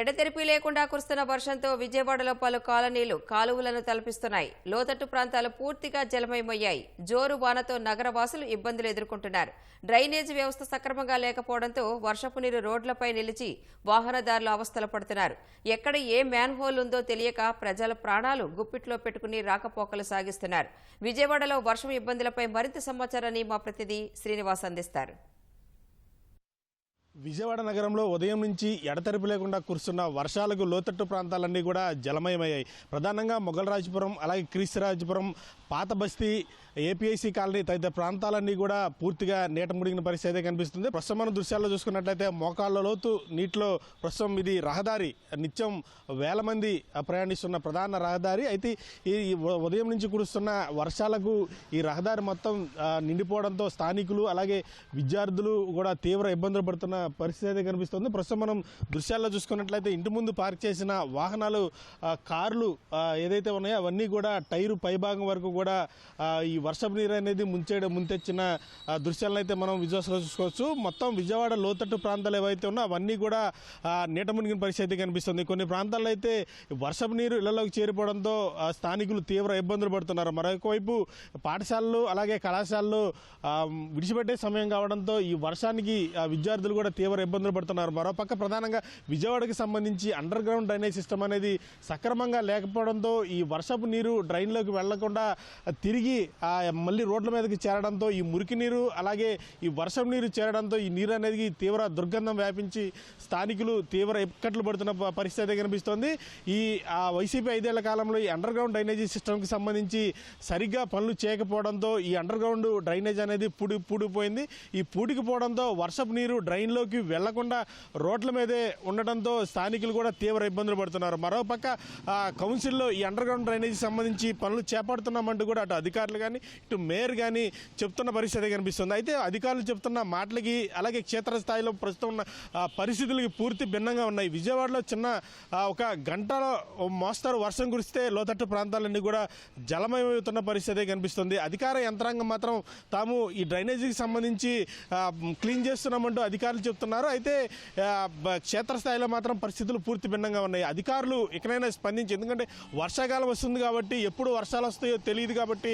ఎడతెరిపి లేకుండా కురుస్తున్న వర్షంతో విజయవాడలో పలు కాలనీలు కాలువలను తలపిస్తున్నాయి. లోతట్టు ప్రాంతాలు పూర్తిగా జలమయమయ్యాయి. జోరు వానతో నగరవాసులు ఇబ్బందులు ఎదుర్కొంటున్నారు. డ్రైనేజీ వ్యవస్థ సక్రమంగా లేకపోవడంతో వర్షపు నీరు రోడ్లపై నిలిచి వాహనదారులు అవస్థలు పడుతున్నారు. ఎక్కడ ఏ మ్యాన్ హోల్ ఉందో తెలియక ప్రజల ప్రాణాలు గుప్పిట్లో పెట్టుకుని రాకపోకలు సాగిస్తున్నారు. విజయవాడలో వర్షం ఇబ్బందులపై మరింత సమాచారాన్ని మా ప్రతినిధి శ్రీనివాస్ అందిస్తారు. విజయవాడ నగరంలో ఉదయం నుంచి ఎడతెరిపి లేకుండా కురుస్తున్న వర్షాలకు లోతట్టు ప్రాంతాలన్నీ కూడా జలమయమయ్యాయి. ప్రధానంగా మొగలరాజపురం అలాగే క్రీస్తురాజపురం పాత బస్తీ ఏపీఐసి కాలనీ తదితర ప్రాంతాలన్నీ కూడా పూర్తిగా నీట ముడిగిన పరిస్థితి అయితే కనిపిస్తుంది. ప్రస్తుతం మనం దృశ్యాల్లో చూసుకున్నట్లయితే మోకాళ్ళ లోతు నీటిలో ప్రస్తుతం ఇది రహదారి నిత్యం వేల మంది ప్రయాణిస్తున్న ప్రధాన రహదారి. అయితే ఈ ఉదయం నుంచి కురుస్తున్న వర్షాలకు ఈ రహదారి మొత్తం నిండిపోవడంతో స్థానికులు అలాగే విద్యార్థులు కూడా తీవ్ర ఇబ్బందులు పడుతున్న పరిస్థితి అయితే కనిపిస్తుంది. ప్రస్తుతం మనం దృశ్యాల్లో చూసుకున్నట్లయితే ఇంటి ముందు పార్క్ చేసిన వాహనాలు కార్లు ఏదైతే ఉన్నాయో అవన్నీ కూడా టైరు పైభాగం వరకు కూడా ఈ వర్షపు నీరు అనేది ముంచేయడం ముంతెచ్చిన దృశ్యాలను అయితే మనం విజువల్స్లో చూసుకోవచ్చు. మొత్తం విజయవాడ లోతట్టు ప్రాంతాలు ఏవైతే ఉన్నాయో అవన్నీ కూడా నీట మునిగిన పరిస్థితి కనిపిస్తుంది. కొన్ని ప్రాంతాల్లో అయితే వర్షపు నీరు ఇళ్ళలోకి చేరిపోవడంతో స్థానికులు తీవ్ర ఇబ్బందులు పడుతున్నారు. మరొకవైపు పాఠశాలలు అలాగే కళాశాలలు విడిచిపెట్టే సమయం కావడంతో ఈ వర్షానికి ఆ, విద్యార్థులు కూడా తీవ్ర ఇబ్బందులు పడుతున్నారు. మరోపక్క ప్రధానంగా విజయవాడకి సంబంధించి అండర్ గ్రౌండ్ డ్రైనేజ్ సిస్టమ్ అనేది సక్రమంగా లేకపోవడంతో ఈ వర్షపు నీరు డ్రైన్లోకి వెళ్ళకుండా తిరిగి మళ్ళీ రోడ్ల మీదకి చేరడంతో ఈ మురికి నీరు అలాగే ఈ వర్షం నీరు చేరడంతో ఈ నీరు అనేది తీవ్ర దుర్గంధం వ్యాపించి స్థానికులు తీవ్ర ఇక్కట్లు పడుతున్న పరిస్థితి కనిపిస్తోంది. ఈ ఆ, వైసీపీ ఐదేళ్ళ కాలంలో ఈ అండర్ గ్రౌండ్ డ్రైనేజీ సిస్టమ్కి సంబంధించి సరిగ్గా పనులు చేయకపోవడంతో ఈ అండర్ గ్రౌండ్ డ్రైనేజ్ అనేది పూడి పూడిపోయింది. ఈ పూడికి పోవడంతో వర్షపు నీరు డ్రైన్లో డ్రైన్లోకి వెళ్ళకుండా రోడ్ల మీదే ఉండడంతో స్థానికులు కూడా తీవ్ర ఇబ్బందులు పడుతున్నారు. మరోపక్క ఆ, కౌన్సిల్లో ఈ అండర్ గ్రౌండ్ డ్రైనేజీకి సంబంధించి పనులు చేపడుతున్నామంటూ కూడా అటు అధికారులు కానీ ఇటు మేయర్ కానీ చెప్తున్న పరిస్థితి కనిపిస్తుంది. అయితే అధికారులు చెప్తున్న మాటలకి అలాగే క్షేత్రస్థాయిలో ప్రస్తుతం ఉన్న పరిస్థితులకి పూర్తి భిన్నంగా ఉన్నాయి. విజయవాడలో చిన్న ఒక గంటలో మోస్తారు వర్షం కురిస్తే లోతట్టు ప్రాంతాలన్నీ కూడా జలమయమవుతున్న పరిస్థితి కనిపిస్తుంది. అధికార యంత్రాంగం మాత్రం తాము ఈ డ్రైనేజీకి సంబంధించి క్లీన్ చేస్తున్నామంటూ అధికారులు చెప్తున్నారు. అయితే క్షేత్రస్థాయిలో మాత్రం పరిస్థితులు పూర్తి భిన్నంగా ఉన్నాయి. అధికారులు ఎక్కడైనా స్పందించి ఎందుకంటే వర్షాకాలం వస్తుంది కాబట్టి ఎప్పుడు వర్షాలు వస్తాయో తెలియదు కాబట్టి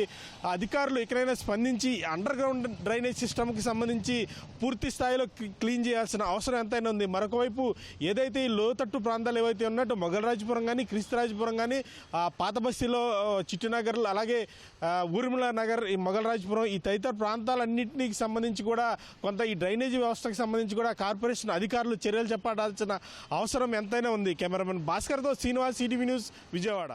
అధికారులు ఎక్కడైనా స్పందించి అండర్ గ్రౌండ్ డ్రైనేజ్ సిస్టమ్కి సంబంధించి పూర్తి స్థాయిలో క్లీన్ చేయాల్సిన అవసరం ఎంతైనా ఉంది. మరొక వైపు ఏదైతే ఈ లోతట్టు ప్రాంతాలు ఏవైతే ఉన్నట్టు మొగలరాజపురం కానీ క్రీస్తురాజపురం కానీ పాతబస్తీలో పాత బస్తీలో చిట్టినగర్ అలాగే ఊర్మిళ నగర్ ఈ మొగలరాజపురం ఈ తదితర ప్రాంతాలన్నింటికి సంబంధించి కూడా కొంత ఈ డ్రైనేజీ వ్యవస్థకు సంబంధించి కూడా కూడా కార్పొరేషన్ అధికారులు చర్యలు చేపట్టాల్సిన అవసరం ఎంతైనా ఉంది. కెమెరామెన్ భాస్కర్తో శ్రీనివాస్ ఈటీవీ న్యూస్ విజయవాడ.